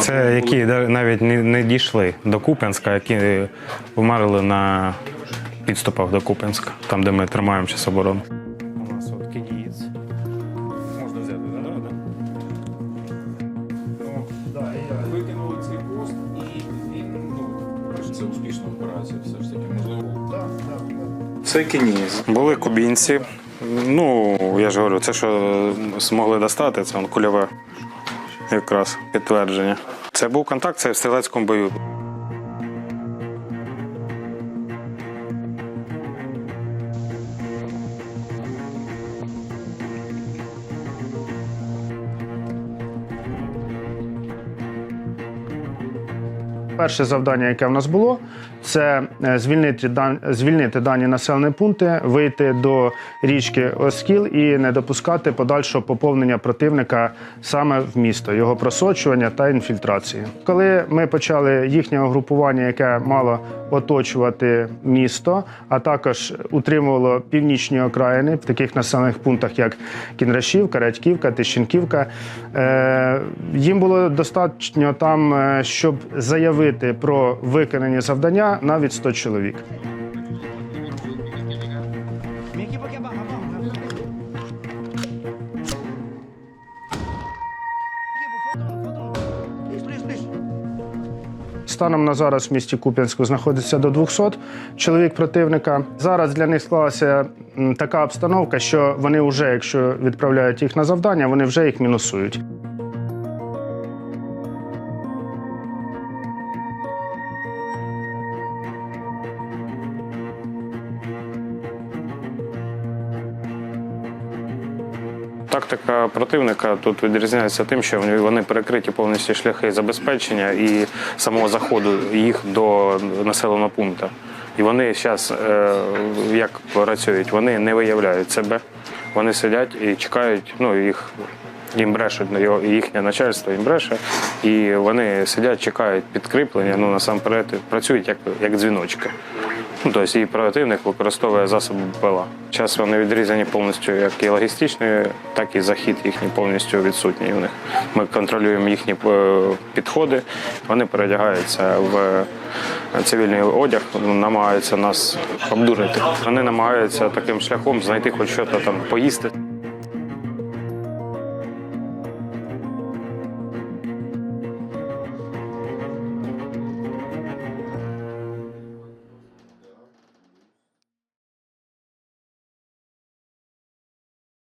Це які навіть не, не дійшли до Куп'янська, які померли на підступах до Куп'янська, там, де ми тримаємо час оборону. Можна взяти, так? Викинули цей пост і це успішна операція. Це кінієць. Були кубінці. Ну, я ж говорю, це, що змогли достати, це кульове якраз підтвердження. Це був контакт, це в стрілецькому бою. Перше завдання, яке в нас було, це е, звільнити, звільнити дані населені пункти, вийти до річки Оскіл і не допускати подальшого поповнення противника саме в місто, його просочування та інфільтрації. Коли ми почали їхнє угрупування, яке мало оточувати місто, а також утримувало північні окраїни в таких населених пунктах, як Кінрашівка, Радьківка, Тищенківка. Е, їм було достатньо там, е, щоб заявити про виконані завдання навіть 100 чоловік. Станом на зараз в місті Куп'янську знаходиться до 200 чоловік противника. Зараз для них склалася така обстановка, що вони вже, якщо відправляють їх на завдання, вони вже їх мінусують. Тактика противника тут відрізняється тим, що вони перекриті повністю шляхи забезпечення і самого заходу їх до населеного пункту. І вони зараз як працюють, вони не виявляють себе. Вони сидять і чекають, ну їх їм брешуть їхнє начальство їм бреше, і вони сидять, чекають підкріплення. Ну насамперед працюють як, як дзвіночки. Ну, тобто і противник використовує засоби БПЛА. Зараз вони відрізані повністю як і логістичною, так і захід їхній повністю відсутній у них. Ми контролюємо їхні е, підходи, вони передягаються в цивільний одяг, намагаються нас обдурити. Вони намагаються таким шляхом знайти хоч щось там поїсти.